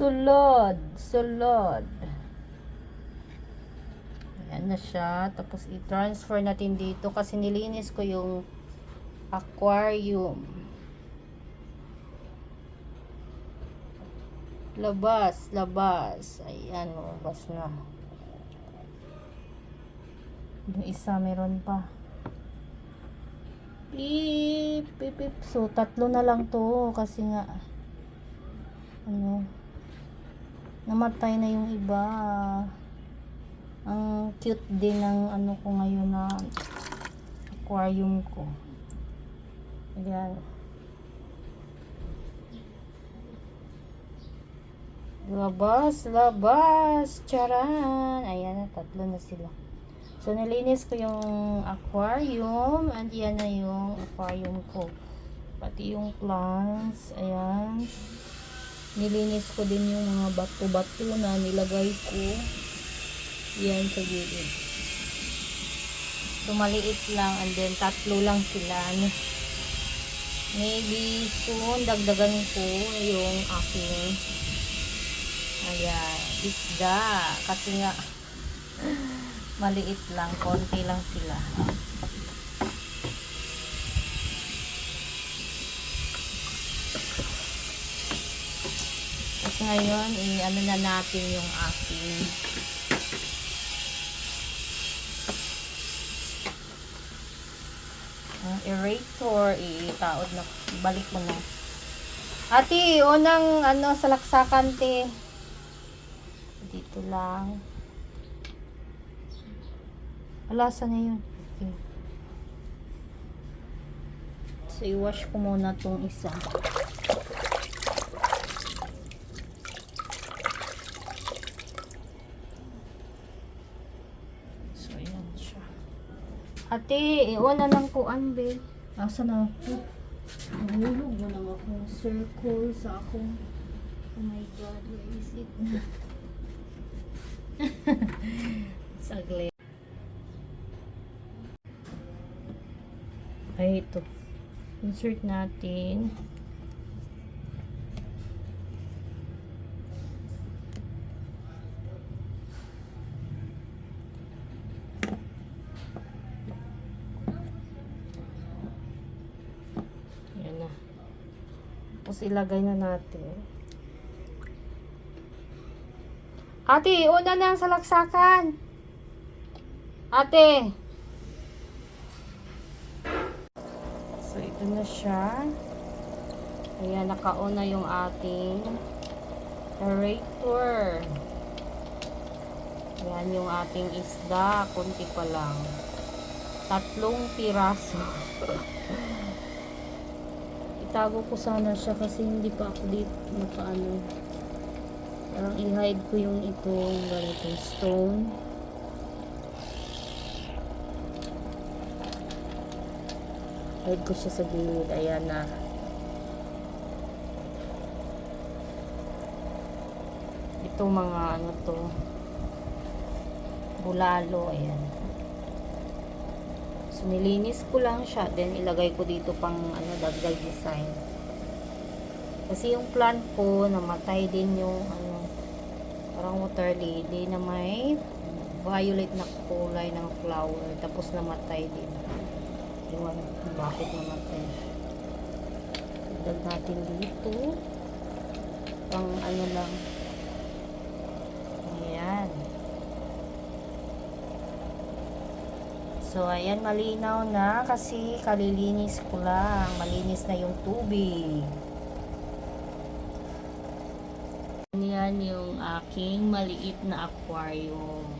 Sulod, sulod. Ayan na siya. Tapos i-transfer natin dito kasi nilinis ko yung aquarium. Labas, labas. Ayan, labas na. Yung isa meron pa. Beep, beep, beep. So, tatlo na lang to kasi nga ano namatay na yung iba. Ang cute din ng ano ko ngayon na aquarium ko. Ayan. Labas, labas. Charan. Ayan tatlo na sila. So, nalinis ko yung aquarium. And yan na yung aquarium ko. Pati yung plants. Ayan. Nilinis ko din yung mga bato-bato na nilagay ko. Yan sa gilid. So, maliit lang. And then, tatlo lang sila. Maybe soon, dagdagan ko yung aking ayan, isda. Kasi nga, maliit lang. Konti lang sila. Ngayon, i-ano na natin yung aking uh, erator. Itaod na. Balik mo na. Ate, unang ano, salaksakan, te. Dito lang. Alasa na yun. Okay. So, i-wash ko muna tong isa. So, ayan siya. Ate, iwan na lang ko, Anbe. Asa na ako? Nahulog mo lang ako. Circle sa akong... Oh my God, where is it na? Saglit. Ay, ito. Insert natin. Yan na. Tapos ilagay na natin. Ate, una na ang salaksakan. Ate. So, ito na siya. Ayan, nakauna yung ating aerator. Ayan yung ating isda. Kunti pa lang. Tatlong piraso. Itago ko sana siya kasi hindi pa ako dito nakaano. Parang i-hide ko yung itong ganitong stone. Hide ko siya sa gilid. Ayan na. Ito mga ano to. Bulalo. Ayan. So, nilinis ko lang siya. Then, ilagay ko dito pang ano, dagdag design. Kasi yung plant ko, namatay din yung ano, parang water lily na may violet na kulay ng flower. Tapos namatay din. Iwan bakit namatay. Dagdag natin dito. Pang ano lang. Ayan. So, ayan, malinaw na kasi kalilinis ko lang. Malinis na yung tubig. Yan yung aking maliit na aquarium.